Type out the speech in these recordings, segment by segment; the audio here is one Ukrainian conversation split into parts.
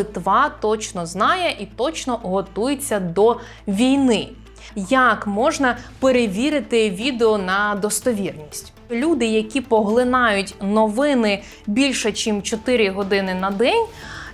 Литва точно знає і точно готується до війни. Як можна перевірити відео на достовірність? Люди, які поглинають новини більше, ніж 4 години на день,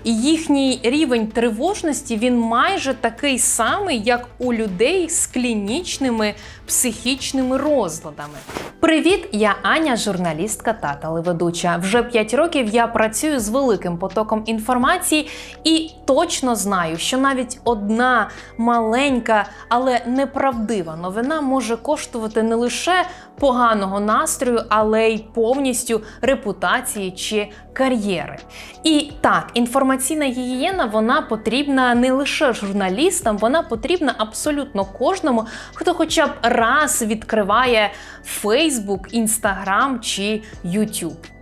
їхній рівень тривожності він майже такий самий, як у людей з клінічними психічними розладами. Привіт, я Аня, журналістка та телеведуча. Вже 5 років я працюю з великим потоком інформації і точно знаю, що навіть одна маленька, але неправдива новина може коштувати не лише поганого настрою, але й повністю репутації чи кар'єри. І так, інформаційна гігієна вона потрібна не лише журналістам, вона потрібна абсолютно кожному, хто хоча б раз відкриває Facebook, Instagram чи YouTube.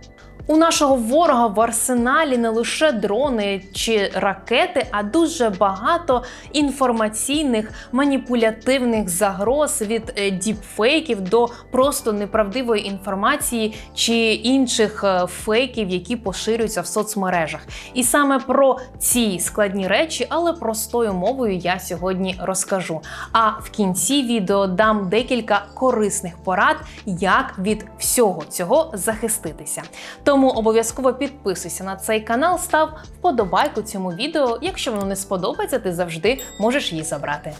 У нашого ворога в арсеналі не лише дрони чи ракети, а дуже багато інформаційних маніпулятивних загроз від е, діпфейків до просто неправдивої інформації чи інших е, фейків, які поширюються в соцмережах. І саме про ці складні речі, але простою мовою я сьогодні розкажу. А в кінці відео дам декілька корисних порад, як від всього цього захиститися. Тому обов'язково підписуйся на цей канал, став вподобайку цьому відео. Якщо воно не сподобається, ти завжди можеш її забрати.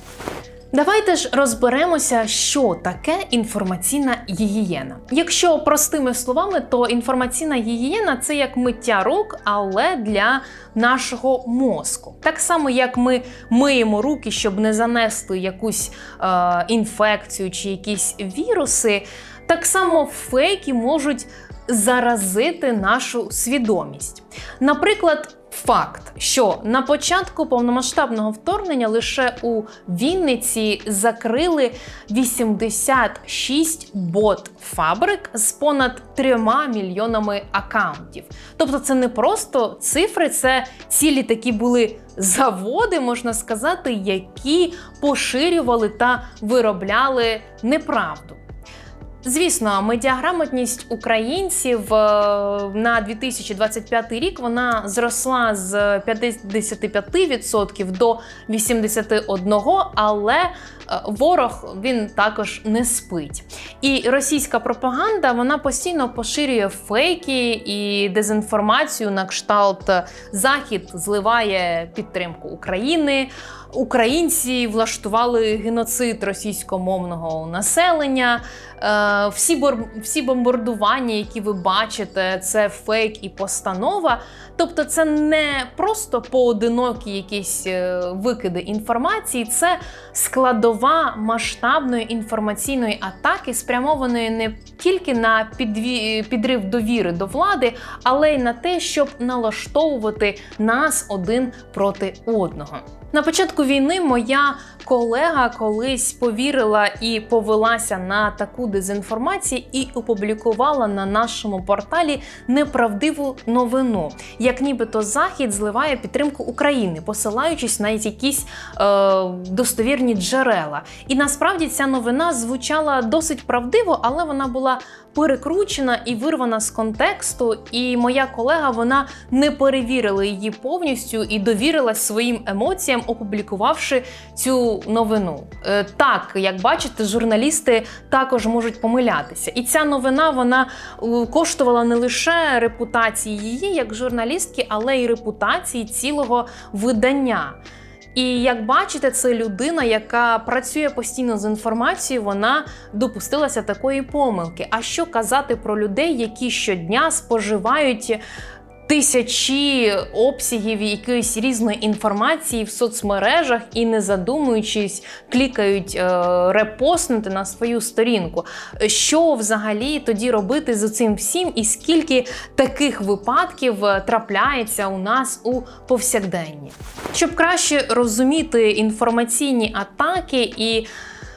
Давайте ж розберемося, що таке інформаційна гігієна. Якщо простими словами, то інформаційна гігієна це як миття рук, але для нашого мозку. Так само, як ми миємо руки, щоб не занести якусь е, інфекцію чи якісь віруси, так само фейки можуть заразити нашу свідомість. Наприклад, факт, що на початку повномасштабного вторгнення лише у Вінниці закрили 86 бот-фабрик з понад 3 мільйонами акаунтів. Тобто, це не просто цифри, це цілі такі були заводи, можна сказати, які поширювали та виробляли неправду. Звісно, медіаграмотність українців е, на 2025 рік вона зросла з 55% до 81%, але е, ворог він також не спить. І російська пропаганда вона постійно поширює фейки і дезінформацію на кшталт Захід зливає підтримку України. Українці влаштували геноцид російськомовного населення. Е, всі бор... всі бомбардування, які ви бачите, це фейк і постанова. Тобто, це не просто поодинокі якісь е, викиди інформації, це складова масштабної інформаційної атаки, спрямованої не тільки на підрив довіри до влади, але й на те, щоб налаштовувати нас один проти одного. На початку війни моя колега колись повірила і повелася на таку дезінформацію і опублікувала на нашому порталі неправдиву новину, як нібито Захід зливає підтримку України, посилаючись на якісь е, достовірні джерела. І насправді ця новина звучала досить правдиво, але вона була перекручена і вирвана з контексту. І моя колега вона не перевірила її повністю і довірилась своїм емоціям, опублікувавши цю новину. Е, так, як бачите, журналісти також можуть помилятися. І ця новина вона е, коштувала не лише репутації її як журналістки, але й репутації цілого видання. І як бачите, це людина, яка працює постійно з інформацією, вона допустилася такої помилки. А що казати про людей, які щодня споживають тисячі обсягів якоїсь різної інформації в соцмережах і, не задумуючись, клікають е, репостнути на свою сторінку. Що взагалі тоді робити з цим всім, і скільки таких випадків е, трапляється у нас у повсякденні? Щоб краще розуміти інформаційні атаки і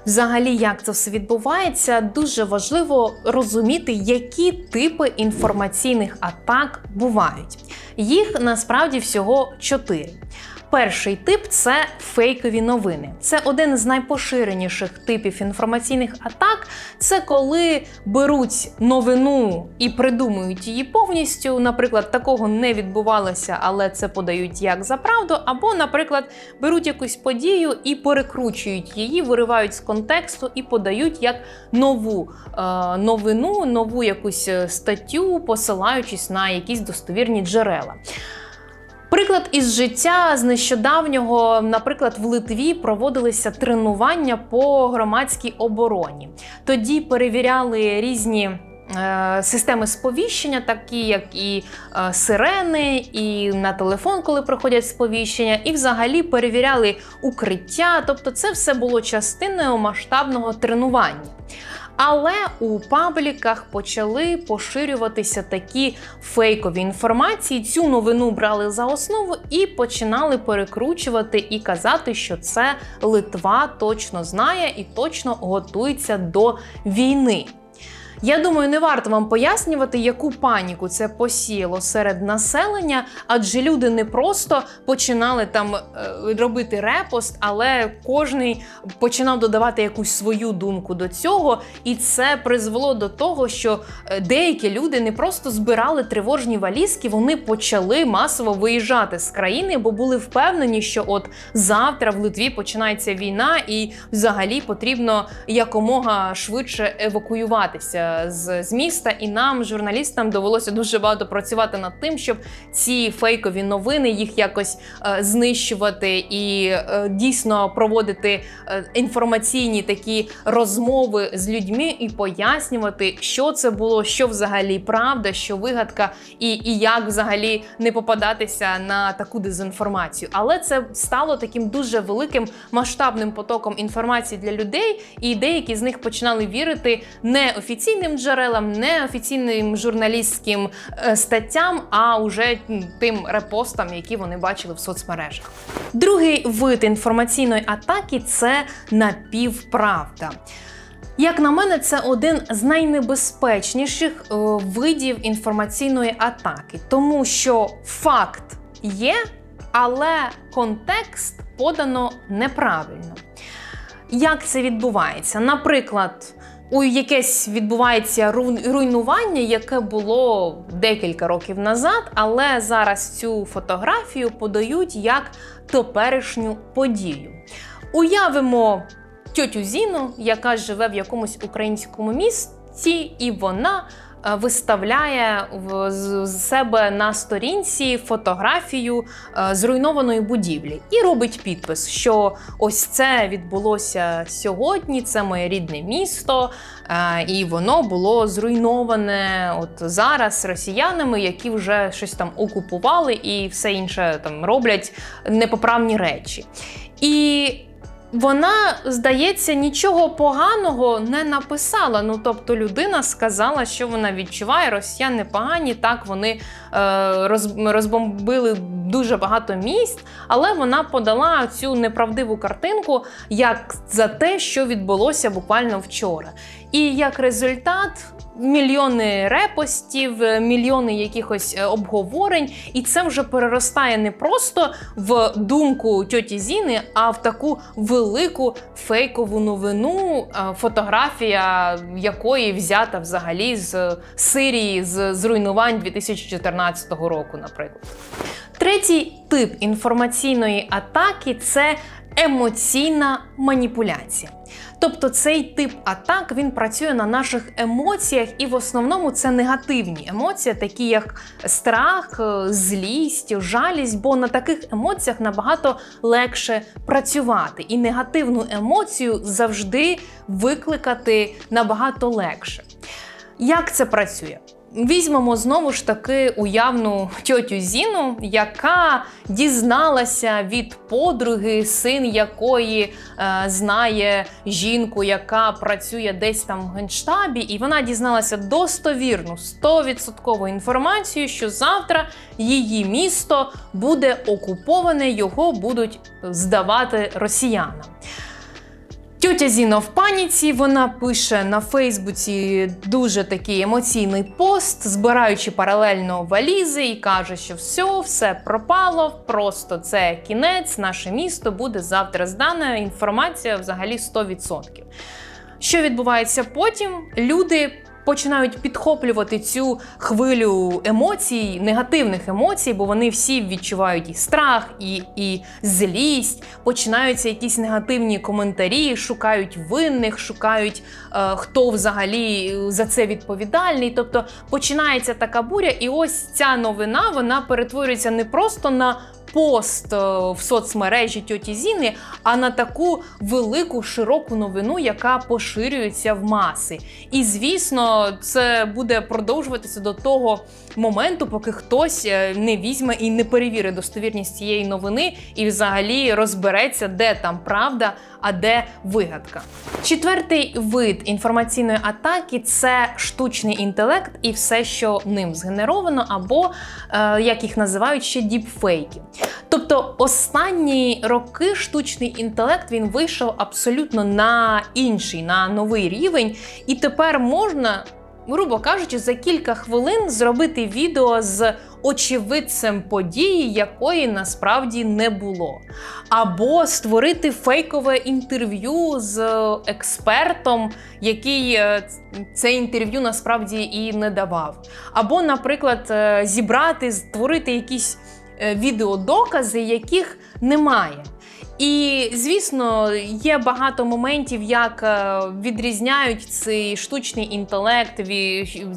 Взагалі, як це все відбувається, дуже важливо розуміти, які типи інформаційних атак бувають. Їх насправді всього чотири. Перший тип це фейкові новини. Це один з найпоширеніших типів інформаційних атак. Це коли беруть новину і придумують її повністю. Наприклад, такого не відбувалося, але це подають як за правду. Або, наприклад, беруть якусь подію і перекручують її, виривають з контексту і подають як нову е, новину, нову якусь е, статтю, посилаючись на якісь достовірні джерела. Приклад із життя з нещодавнього, наприклад, в Литві проводилися тренування по громадській обороні. Тоді перевіряли різні. е, Системи сповіщення, такі як і е, сирени, і на телефон, коли приходять сповіщення, і взагалі перевіряли укриття. Тобто, це все було частиною масштабного тренування. Але у пабліках почали поширюватися такі фейкові інформації. Цю новину брали за основу і починали перекручувати і казати, що це Литва точно знає і точно готується до війни. Я думаю, не варто вам пояснювати, яку паніку це посіяло серед населення, адже люди не просто починали там е, робити репост, але кожний починав додавати якусь свою думку до цього, і це призвело до того, що е, деякі люди не просто збирали тривожні валізки, вони почали масово виїжджати з країни, бо були впевнені, що от завтра в Литві починається війна, і взагалі потрібно якомога швидше евакуюватися з, з міста. І нам, журналістам, довелося дуже багато працювати над тим, щоб ці фейкові новини їх якось е, знищувати і е, дійсно проводити е, інформаційні такі розмови з людьми і пояснювати, що це було, що взагалі правда, що вигадка, і, і як взагалі не попадатися на таку дезінформацію. Але це стало таким дуже великим масштабним потоком інформації для людей, і деякі з них починали вірити не офіційним джерелам, не офіційним журналістським е, статтям, а уже тим репостам, які вони бачили в соцмережах. Другий вид інформаційної атаки це напівправда. Як на мене, це один з найнебезпечніших е, видів інформаційної атаки, тому що факт є, але контекст подано неправильно. Як це відбувається? Наприклад, у якесь відбувається ру- руйнування, яке було декілька років назад, але зараз цю фотографію подають як теперішню подію. Уявимо тьотю Зіну, яка живе в якомусь українському місті, і вона виставляє в з з себе на сторінці фотографію е, зруйнованої будівлі і робить підпис, що ось це відбулося сьогодні, це моє рідне місто, е, і воно було зруйноване от зараз росіянами, які вже щось там окупували і все інше там роблять непоправні речі. І вона, здається, нічого поганого не написала. Ну тобто, людина сказала, що вона відчуває, росіяни погані, так вони е, роз, розбомбили дуже багато місць, але вона подала цю неправдиву картинку як за те, що відбулося буквально вчора. І як результат. Мільйони репостів, мільйони якихось е, обговорень, і це вже переростає не просто в думку тьоті Зіни, а в таку велику фейкову новину, е, фотографія якої взята взагалі з Сирії з зруйнувань 2014 року, наприклад. Третій тип інформаційної атаки це емоційна маніпуляція. Тобто цей тип атак він працює на наших емоціях, і в основному це негативні емоції, такі як страх, е, злість, жалість, бо на таких емоціях набагато легше працювати. І негативну емоцію завжди викликати набагато легше. Як це працює? Візьмемо знову ж таки уявну тьотю Зіну, яка дізналася від подруги, син якої е, знає жінку, яка працює десь там в генштабі, і вона дізналася достовірну 100% інформацію, що завтра її місто буде окуповане, його будуть здавати росіянам. Тьотя Зіна в паніці. Вона пише на Фейсбуці дуже такий емоційний пост, збираючи паралельно валізи, і каже, що все, все пропало. Просто це кінець. Наше місто буде завтра здана. Інформація взагалі 100%. Що відбувається потім? Люди починають підхоплювати цю хвилю емоцій, негативних емоцій, бо вони всі відчувають і страх, і, і злість. Починаються якісь негативні коментарі, шукають винних, шукають е, хто взагалі за це відповідальний. Тобто починається така буря, і ось ця новина вона перетворюється не просто на пост е, в соцмережі тьоті Зіни, а на таку велику широку новину, яка поширюється в маси. І звісно, це буде продовжуватися до того моменту, поки хтось е, не візьме і не перевірить достовірність цієї новини, і взагалі розбереться, де там правда, а де вигадка. Четвертий вид інформаційної атаки це штучний інтелект і все, що ним згенеровано, або е, як їх називають ще діпфейки. Тобто останні роки штучний інтелект він вийшов абсолютно на інший, на новий рівень, і тепер можна. Грубо кажучи, за кілька хвилин зробити відео з очевидцем події, якої насправді не було, або створити фейкове інтерв'ю з експертом, який е, це інтерв'ю насправді і не давав, або, наприклад, е, зібрати, створити якісь е, відеодокази, яких немає. І звісно, є багато моментів, як е, відрізняють цей штучний інтелект,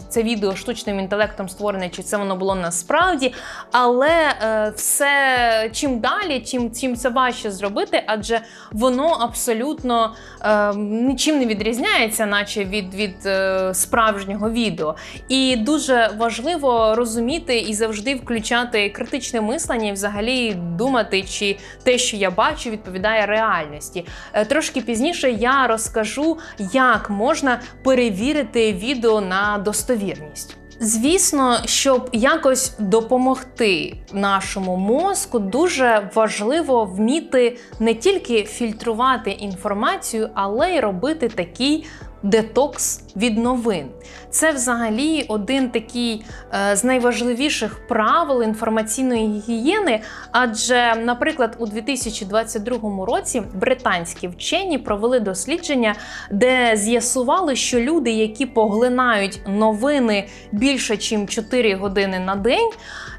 це відео штучним інтелектом створене, чи це воно було насправді. Але е, все чим далі, чим, чим це важче зробити, адже воно абсолютно е, нічим не відрізняється, наче від, від е, справжнього відео. І дуже важливо розуміти і завжди включати критичне мислення, і взагалі думати, чи те, що я бачу, відповідає реальності. Е, Трошки пізніше я розкажу, як можна перевірити відео на достовірність. Звісно, щоб якось допомогти нашому мозку, дуже важливо вміти не тільки фільтрувати інформацію, але й робити такий детокс від новин. Це взагалі один такий е, з найважливіших правил інформаційної гігієни. Адже, наприклад, у 2022 році британські вчені провели дослідження, де з'ясували, що люди, які поглинають новини більше, ніж 4 години на день,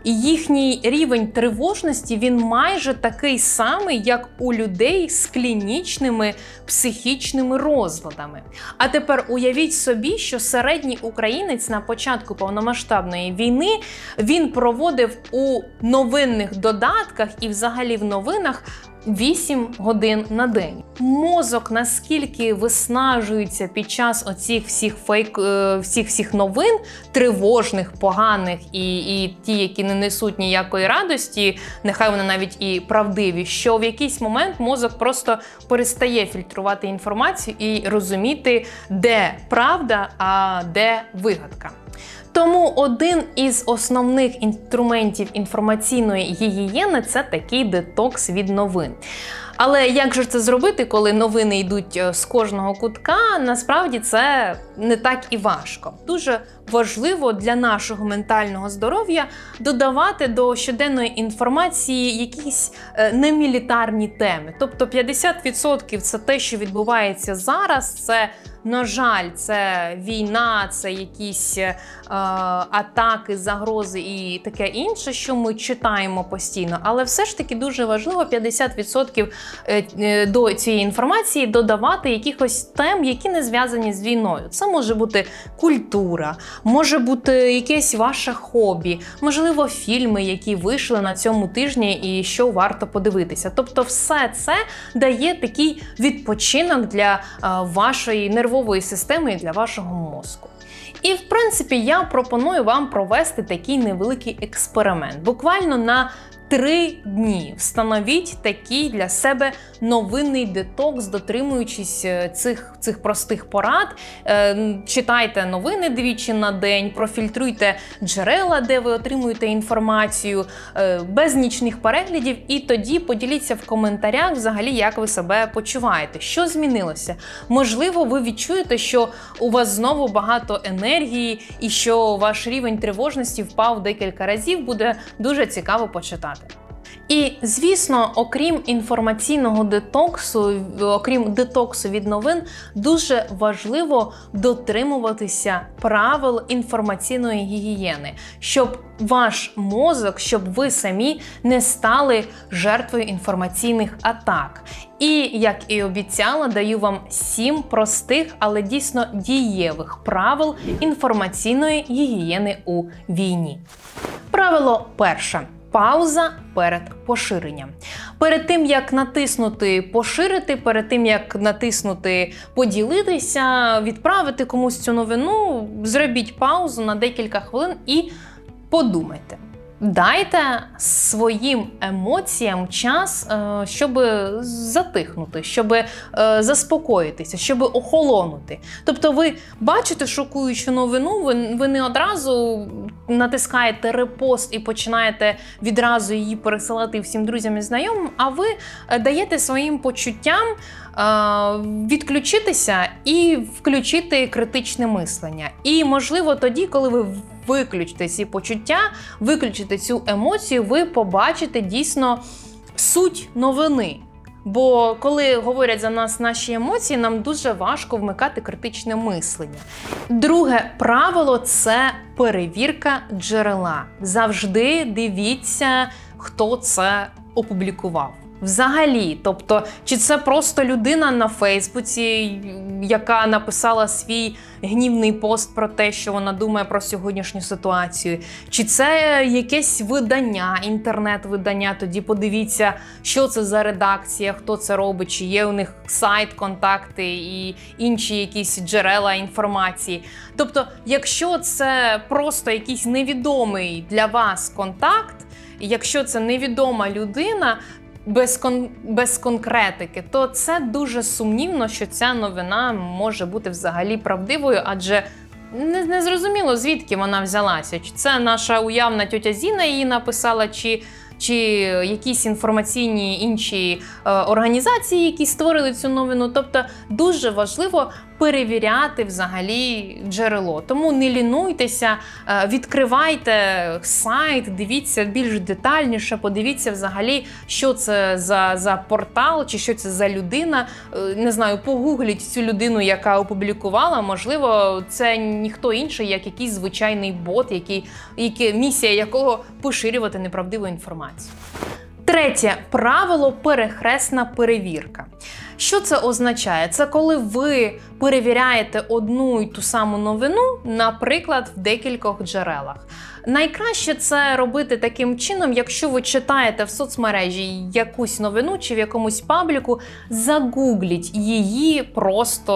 їхній рівень тривожності він майже такий самий, як у людей з клінічними психічними розладами. А тепер уявіть собі, що середній українець на початку повномасштабної війни він проводив у новинних додатках і взагалі в новинах 8 годин на день. Мозок наскільки виснажується під час оцих всіх фейк, е, всіх всіх новин, тривожних, поганих і, і ті, які не несуть ніякої радості, нехай вони навіть і правдиві, що в якийсь момент мозок просто перестає фільтрувати інформацію і розуміти, де правда, а де вигадка. Тому один із основних інструментів інформаційної гігієни це такий детокс від новин. Але як же це зробити, коли новини йдуть е, з кожного кутка? Насправді це не так і важко. Дуже важливо для нашого ментального здоров'я додавати до щоденної інформації якісь е, немілітарні теми. Тобто 50% це те, що відбувається зараз. Це на жаль, це війна, це якісь е, атаки, загрози і таке інше, що ми читаємо постійно. Але все ж таки дуже важливо 50% е, е, до цієї інформації додавати якихось тем, які не зв'язані з війною. Це може бути культура, може бути якесь ваше хобі, можливо, фільми, які вийшли на цьому тижні, і що варто подивитися. Тобто, все це дає такий відпочинок для е, вашої нервової системи і для вашого мозку. І в принципі я пропоную вам провести такий невеликий експеримент. Буквально на три дні. Встановіть такий для себе новинний детокс, дотримуючись е, цих, цих простих порад. Е, Читайте новини двічі на день, профільтруйте джерела, де ви отримуєте інформацію, е, без нічних переглядів, і тоді поділіться в коментарях, взагалі, як ви себе почуваєте. Що змінилося? Можливо, ви відчуєте, що у вас знову багато енергії, і що ваш рівень тривожності впав декілька разів. Буде дуже цікаво почитати. І звісно, окрім інформаційного детоксу, окрім детоксу від новин, дуже важливо дотримуватися правил інформаційної гігієни, щоб ваш мозок, щоб ви самі не стали жертвою інформаційних атак. І як і обіцяла, даю вам сім простих, але дійсно дієвих правил інформаційної гігієни у війні. Правило перше. Пауза перед поширенням. Перед тим як натиснути поширити, перед тим як натиснути поділитися, відправити комусь цю новину, зробіть паузу на декілька хвилин і подумайте. Дайте своїм емоціям час, е, щоб затихнути, щоб е, заспокоїтися, щоб охолонути. Тобто, ви бачите шокуючу новину, ви, не одразу натискаєте репост і починаєте відразу її пересилати всім друзям і знайомим, а ви е, даєте своїм почуттям відключитися і включити критичне мислення. І можливо тоді, коли ви виключите ці почуття, виключите цю емоцію, ви побачите дійсно суть новини. Бо коли говорять за нас наші емоції, нам дуже важко вмикати критичне мислення. Друге правило це перевірка джерела. Завжди дивіться, хто це опублікував. Взагалі, тобто, чи це просто людина на Фейсбуці, яка написала свій гнівний пост про те, що вона думає про сьогоднішню ситуацію, чи це якесь видання, інтернет-видання? Тоді подивіться, що це за редакція, хто це робить, чи є у них сайт, контакти і інші якісь джерела інформації. Тобто, якщо це просто якийсь невідомий для вас контакт. Якщо це невідома людина, без кон без конкретики, то це дуже сумнівно, що ця новина може бути взагалі правдивою, адже не, не зрозуміло, звідки вона взялася. Чи це наша уявна тьотя Зіна її написала, чи чи якісь інформаційні інші е, організації, які створили цю новину. Тобто дуже важливо перевіряти взагалі джерело. Тому не лінуйтеся, е, відкривайте сайт, дивіться більш детальніше, подивіться взагалі, що це за, за портал, чи що це за людина. Е, не знаю, погугліть цю людину, яка опублікувала. Можливо, це ніхто інший, як якийсь звичайний бот, який, який місія якого поширювати неправдиву інформацію. Третє правило перехресна перевірка. Що це означає? Це коли ви перевіряєте одну і ту саму новину, наприклад, в декількох джерелах. Найкраще це робити таким чином, якщо ви читаєте в соцмережі якусь новину чи в якомусь пабліку, загугліть її просто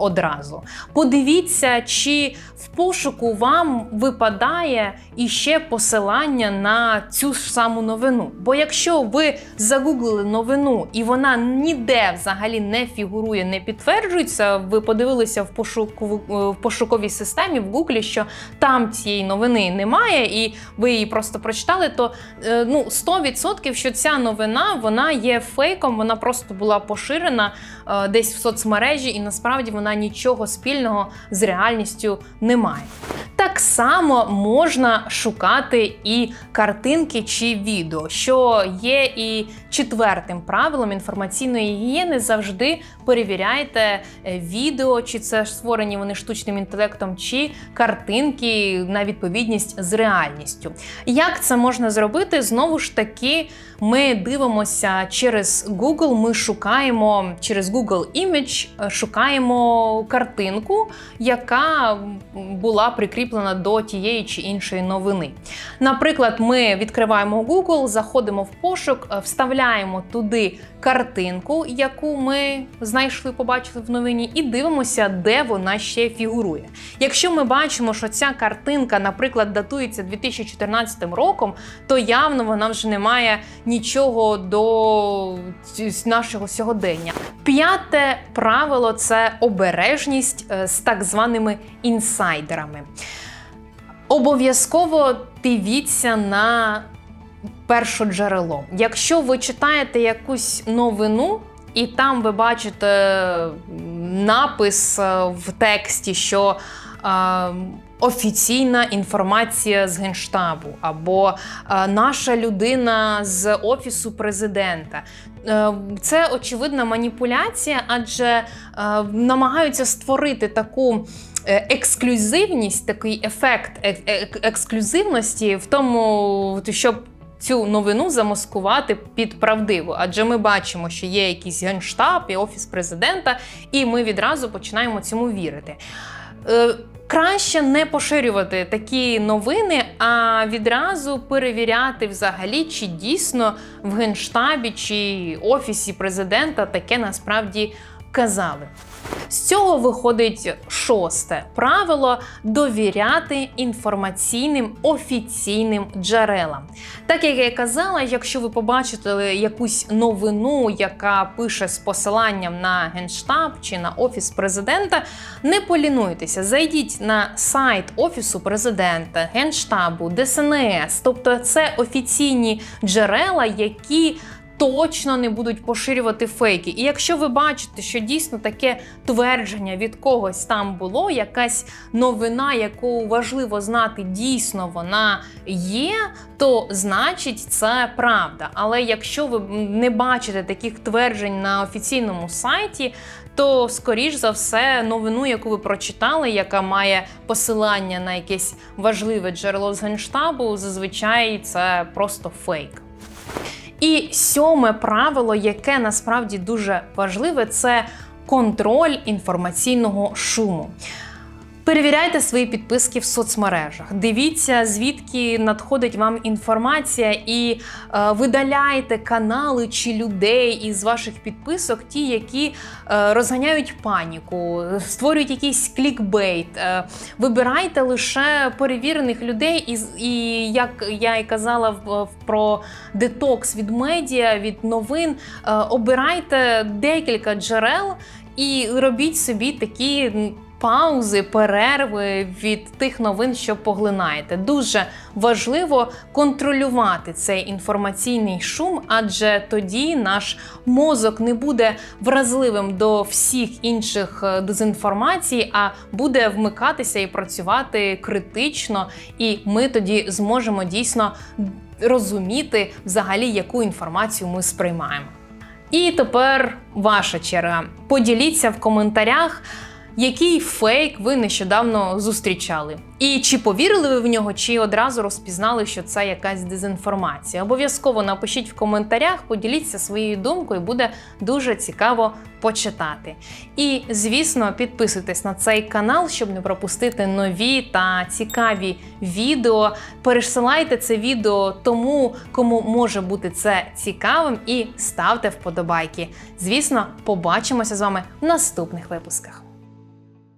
одразу. Подивіться, чи в пошуку вам випадає іще посилання на цю ж саму новину. Бо якщо ви загуглили новину і вона ніде взагалі не фігурує, не підтверджується, ви подивилися в пошуковій системі в Гуглі, що там цієї новини немає немає, і ви її просто прочитали, то е, ну 100% що ця новина вона є фейком, вона просто була поширена е, десь в соцмережі, і насправді вона нічого спільного з реальністю не має. Так само можна шукати і картинки чи відео, що є і четвертим правилом інформаційної гігієни завжди перевіряйте е, відео, чи це створені вони штучним інтелектом, чи картинки на відповідність з реальністю. Як це можна зробити? Знову ж таки, ми дивимося через Google, ми шукаємо через Google Image, е, шукаємо картинку, яка була прикріплена до тієї чи іншої новини. Наприклад, ми відкриваємо Google, заходимо в пошук, е, вставляємо туди картинку, яку ми знайшли, побачили в новині, і дивимося, де вона ще фігурує. Якщо ми бачимо, що ця картинка, наприклад, датується 2014 роком, то явно вона вже не має нічого до нашого сьогодення. П'яте правило це обережність е, з так званими інсайдерами. Обов'язково дивіться на перше джерело. Якщо ви читаєте якусь новину, і там ви бачите напис е, в тексті, що е, офіційна інформація з генштабу, або е, наша людина з офісу президента. Е, Це очевидна маніпуляція, адже е, намагаються створити таку ексклюзивність, такий ефект ек- ек- ексклюзивності в тому, щоб цю новину замаскувати під правдиву. Адже ми бачимо, що є якийсь генштаб і офіс президента, і ми відразу починаємо цьому вірити. Краще не поширювати такі новини, а відразу перевіряти взагалі, чи дійсно в генштабі чи офісі президента таке насправді казали. З цього виходить шосте правило довіряти інформаційним офіційним джерелам. Так як я казала, якщо ви побачите якусь новину, яка пише з посиланням на генштаб чи на офіс президента, не полінуйтеся, зайдіть на сайт офісу президента, генштабу, ДСНС, тобто це офіційні джерела, які точно не будуть поширювати фейки. І якщо ви бачите, що дійсно таке твердження від когось там було, якась новина, яку важливо знати, дійсно вона є, то значить це правда. Але якщо ви не бачите таких тверджень на офіційному сайті, то скоріш за все новину, яку ви прочитали, яка має посилання на якесь важливе джерело з генштабу, зазвичай це просто фейк. І сьоме правило, яке насправді дуже важливе, це контроль інформаційного шуму. Перевіряйте свої підписки в соцмережах. Дивіться, звідки надходить вам інформація, і е, видаляйте канали чи людей із ваших підписок, ті, які е, розганяють паніку, створюють якийсь клікбейт. Е, вибирайте лише перевірених людей, і, і як я і казала в, про детокс від медіа, від новин, е, обирайте декілька джерел і робіть собі такі. Паузи, перерви від тих новин, що поглинаєте. Дуже важливо контролювати цей інформаційний шум, адже тоді наш мозок не буде вразливим до всіх інших е, дезінформацій, а буде вмикатися і працювати критично, і ми тоді зможемо дійсно розуміти взагалі, яку інформацію ми сприймаємо. І тепер ваша черга. Поділіться в коментарях, який фейк ви нещодавно зустрічали. І чи повірили ви в нього, чи одразу розпізнали, що це якась дезінформація. Обов'язково напишіть в коментарях, поділіться своєю думкою, буде дуже цікаво почитати. І, звісно, підписуйтесь на цей канал, щоб не пропустити нові та цікаві відео. Пересилайте це відео тому, кому може бути це цікавим, і ставте вподобайки. Звісно, побачимося з вами в наступних випусках.